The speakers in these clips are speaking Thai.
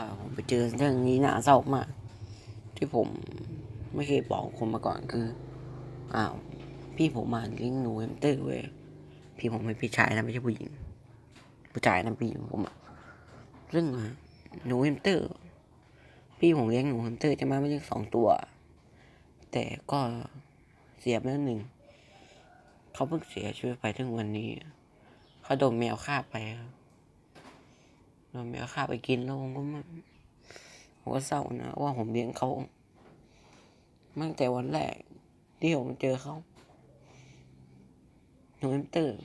าผมไปเจอเรื่องนี้น่าเศร้ามาก ที่ผมไม่เคยบอกคนมาก่อนคือ อ้าว พี่ผมมาเลี้ยงหนูแฮมสเตอร์เว้ยพี่ผมเป็นพี่ชายนะไม่ใช่ผู้หญิง ผู้ชายนะผู้หญิงผมอะซึ่งอะหนูแฮมสเตอร์ พี่ผมเลี้ยงหนูแฮมสเตอร์จะมาไม่ใช่สองตัว แต่ก็เสียไปแล้วหนึ่งเขาเพิ่งเสียชีวิตไปถึงวันนี้ เขาโดนแมวฆ่าไปครับ โดนแมวฆ่าไปกินแล้วผมก็ไม่ผมก็เศร้านะว่าผมเลี้ยงเขาตั้งแต่วันแรกที่ผมเจอเขาหนูแฮมเตอร์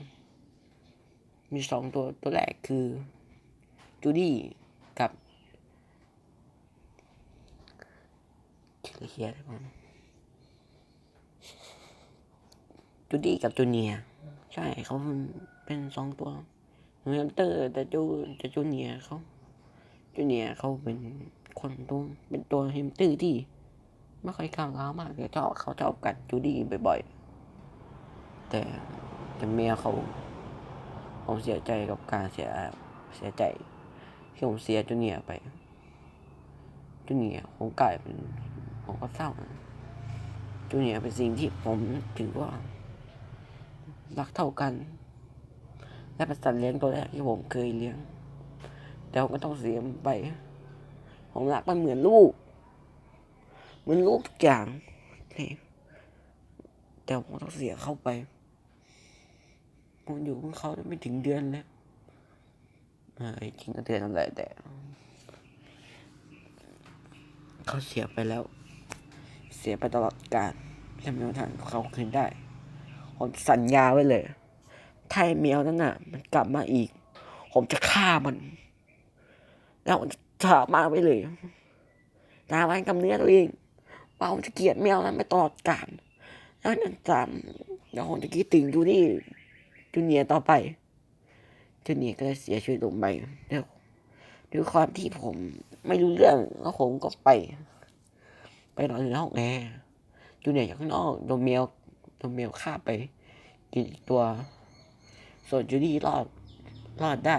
มีสองตัวตัวแรกคือจูดี้กับเคียร์องจูดี้กับจูเนีย ใช่เขาเป็นสองตัว แฮมสเตอร์แต่จูแต่จูเนียเขาจูเนียเขาเป็นคนตัวเป็นตัวแฮมสเตอร์ที่ไม่ค่อยก้าวร้าวมากเลยชอบเขาชอบกัดจูดี้บ่อยๆ แต่แต่เมียเขาผมเสียใจกับการเสียเสียใจที่ผมเสียจูเนียไปจูเนียผมกลายเป็นผมก็เศร้าจูเนียเป็นสิ่งที่ผมถือว่ารักเท่ากัน และเป็นสัตว์เลี้ยงตัวแรกที่ผมเคยเลี้ยง แต่ผมก็ต้องเสียมันไป ผมรักมันเหมือนลูก เหมือนลูกทุกอย่างแต่ผมต้องเสียเข้าไป ผมอยู่กับเขาไม่ถึงเดือนแล้วเออจริงก็เดือนนั่นแหละแต่เขาเสียไปแล้ว เสียไปตลอดกาลและไม่มีทางเขาคืนได้ ผมสัญญาไว้เลย ถ้าไอ้แมวนั่นน่ะ มันกลับมาอีก ผมจะฆ่ามัน แล้วผมจะถามาไว้เลยตาไว้กับเนื้อตัวเองว่าผมจะเกลียดแมวนั้นไปตลอดกาลแล้วนั่นจำแล้วผมจะคิดถึงดูนี่จูเนียต่อไปจูเนียก็เลยเสียชีวิตลงไปด้วยด้วยความที่ผมไม่รู้เรื่องแล้วผมก็ไป ไปนอนอยู่ในห้องแอร์จูเนียร์อยู่ข้างนอกโดนแมวโดนแมวฆ่าไปกินอีกตัว ส่วนจูดี้รอดรอดได้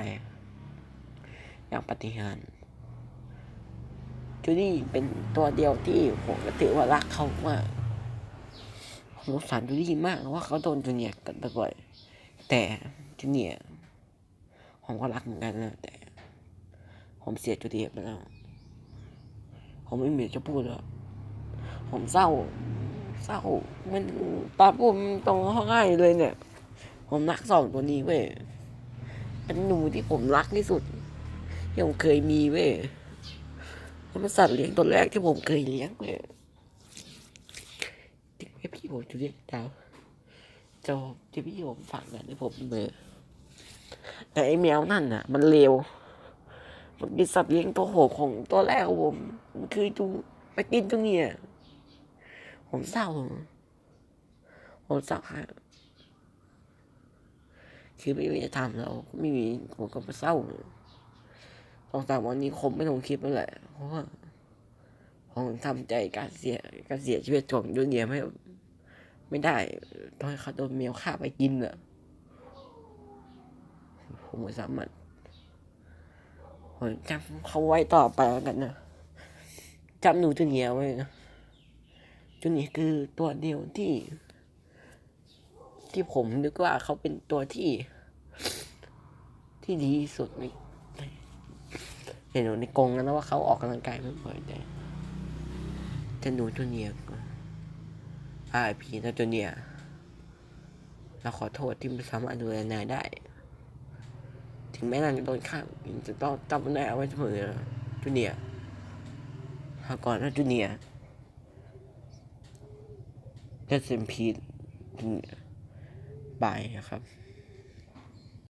อย่างปฏิหารจูดี้เป็นตัวเดียวที่ผมก็ถือว่ารักเขามากผมสงสารจูดี้มากเพราะว่าเขาโดนจูเนียกันบ่อยแต่จูเนียผมก็รักเหมือนกันนะแต่ ผมเสียจูเนียร์ไปแล้วผมไม่มีจะพูดแล้วผมเศร้า เศร้า มันตอนผมตรงห้องง่ายเลยเนี่ย ผมรักสองตัวนี้เว้ยเป็นหนูที่ผมรักที่สุดที่ผมเคยมีเว้ยมันเป็นสัตว์เลี้ยงตัวแรกที่ผมเคยเลี้ยงเว้ยที่พี่ผมจะเรียกดาวเจ้าที่พี่ผมฝากเงินให้ผมเบอร์แต่ไอ้แมวนั่นน่ะ มันเลวมันเป็นสัตว์เลี้ยงตัวโหดของตัวแรกของผม มันคือจูไปกินตรงเนี้ยผมเศร้าผมเศร้าฮะ คือไม่มีจะทำแล้วไม่มีผมก็ไปเศร้าสองสามวันนี้คงไม่ลงคลิปแล้วแหละเพราะว่าผมทำใจการเสียการเสียชีวิตของยูเนียไม่ไม่ได้ต้องให้เขาโดนแมวฆ่าไปกินอะผมไม่สามารถผมจำเขาไว้ต่อไปแล้วกันนะจำหนูจูเนียไว้นะจูเนียคือตัวเดียวที่ ที่ผมนึกว่าเขาเป็นตัวที่ ที่ดีที่สุดในเห็นในกรงแล้วนะว่าเขาออกกำลังกายไม่บ่อยแต่แต่หนูจูเนียอาพีนะจูเนียเราขอโทษที่ไม่สามารถดูแลนายได้ ถึงแม้นายจะโดนฆ่าจะต้องจำนายเอาไว้เสมอนะจูเนียร์ลาก่อนนะจูเนียร์เดซเซมพีจูเนีย บายนะครับ